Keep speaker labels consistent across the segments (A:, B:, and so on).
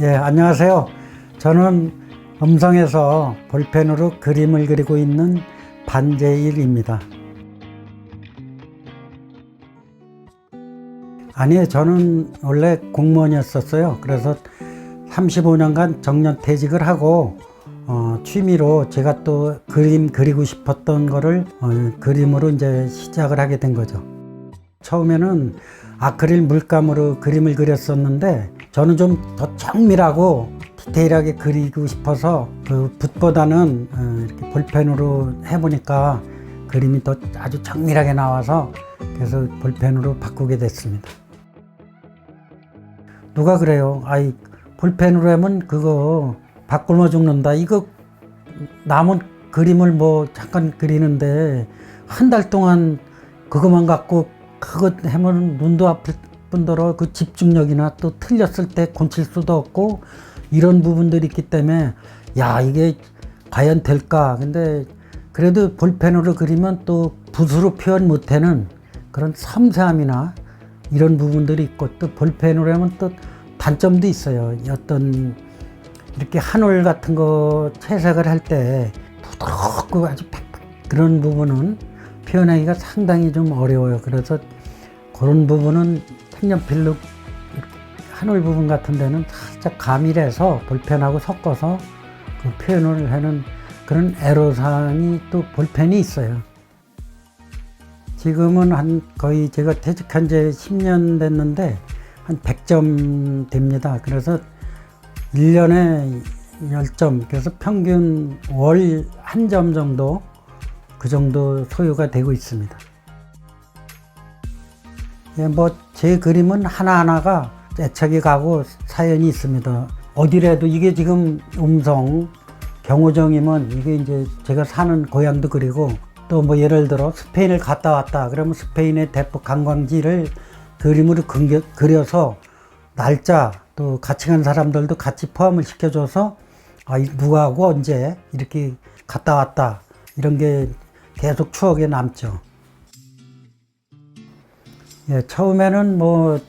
A: 예, 안녕하세요. 저는 음성에서 볼펜으로 그림을 그리고 있는 반재일입니다. 아니에요. 저는 원래 공무원이었었어요. 그래서 35년간 정년 퇴직을 하고 어, 취미로 제가 또 그림 그리고 싶었던 거를 어, 그림으로 이제 시작을 하게 된 거죠. 처음에는 아크릴 물감으로 그림을 그렸었는데 저는 좀 더 정밀하고 디테일하게 그리고 싶어서 그 붓보다는 어, 이렇게 볼펜으로 해보니까 그림이 더 아주 정밀하게 나와서 그래서 볼펜으로 바꾸게 됐습니다. 누가 그래요? 아이 볼펜으로 하면 그거 바꿀어 죽는다. 이거 남은 그림을 뭐 잠깐 그리는데 한 달 동안 그것만 갖고 그것 하면 눈도 아플 뿐더러 그 집중력이나 또 틀렸을 때 곤칠 수도 없고 이런 부분들이 있기 때문에 야 이게 과연 될까? 근데 그래도 볼펜으로 그리면 또 붓으로 표현 못하는 그런 섬세함이나 이런 부분들이 있고 또 볼펜으로 하면 또 단점도 있어요. 어떤 이렇게 한올 같은 거 채색을 할 때 부드럽고 아주 팍팍 그런 부분은 표현하기가 상당히 좀 어려워요. 그래서 그런 부분은 색연필로 한올 부분 같은 데는 살짝 가밀해서 볼펜하고 섞어서 그 표현을 하는 그런 애로사항이 또 볼펜이 있어요. 지금은 한 거의 제가 퇴직한 지 10년 됐는데 한 100점 됩니다. 그래서 1년에 10점, 그래서 평균 월 한 점 정도 그 정도 소요가 되고 있습니다. 예, 뭐제 그림은 하나하나가 애착이 가고 사연이 있습니다. 어디라도 이게 지금 음성 경호정이면 이게 이제 제가 사는 고향도 그리고 또 뭐 예를 들어 스페인을 갔다 왔다 그러면 스페인의 대표 관광지를 그림으로 근겨, 그려서 날짜 또 같이 간 사람들도 같이 포함을 시켜줘서 아이 누구하고 언제 이렇게 갔다 왔다 이런 게 계속 추억에 남죠. 예, 처음에는 뭐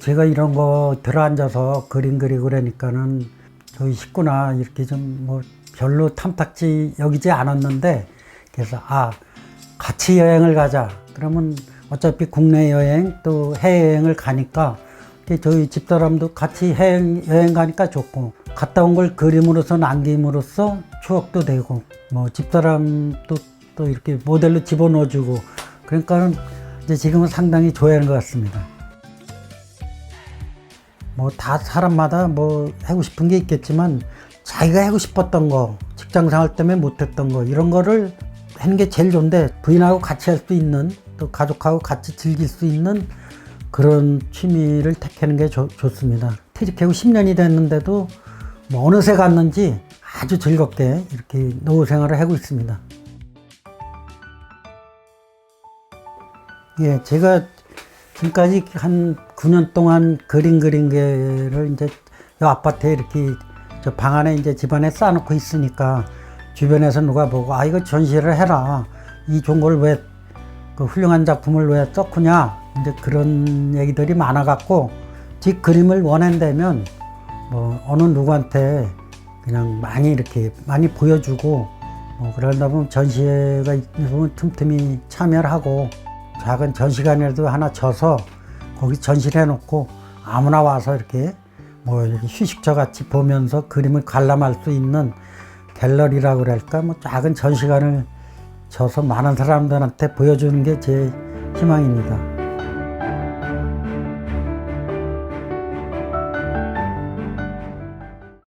A: 제가 이런 거 들어앉아서 그림 그리고 그러니까는 저희 식구나 이렇게 좀 뭐 별로 탐탁지 여기지 않았는데 그래서 아 같이 여행을 가자. 그러면 어차피 국내 여행 또 해외 여행을 가니까 저희 집사람도 같이 여행, 여행 가니까 좋고 갔다 온 걸 그림으로서 남김으로써 추억도 되고 뭐 집사람도 또 이렇게 모델로 집어넣어주고 그러니까는 이제 지금은 상당히 좋아하는 것 같습니다. 뭐 다 사람마다 뭐 하고 싶은 게 있겠지만 자기가 하고 싶었던 거 직장 생활 때문에 못했던 거 이런 거를 하는 게 제일 좋은데 부인하고 같이 할 수 있는 또 가족하고 같이 즐길 수 있는 그런 취미를 택하는 게 좋, 좋습니다. 퇴직하고 10년이 됐는데도 뭐 어느새 갔는지 아주 즐겁게 이렇게 노후 생활을 하고 있습니다. 예, 제가 지금까지 한 9년 동안 그림 그린 게를 이제 이 아파트에 이렇게 저 방 안에 이제 집안에 쌓아놓고 있으니까 주변에서 누가 보고 아 이거 전시를 해라. 이 좋은 걸왜그 훌륭한 작품을 왜 썼구냐. 이제 그런 얘기들이 많아갖고 제 그림을 원한다면 뭐 어느 누구한테 그냥 많이 이렇게 많이 보여주고 뭐 그러다 보면 전시회가 있으면 틈틈이 참여를 하고 작은 전시관이라도 하나 쳐서 거기 전시를 해놓고 아무나 와서 이렇게 뭐 이렇게 휴식처 같이 보면서 그림을 관람할 수 있는 갤러리라고 그럴까 뭐 작은 전시관을 쳐서 많은 사람들한테 보여주는 게 제 희망입니다.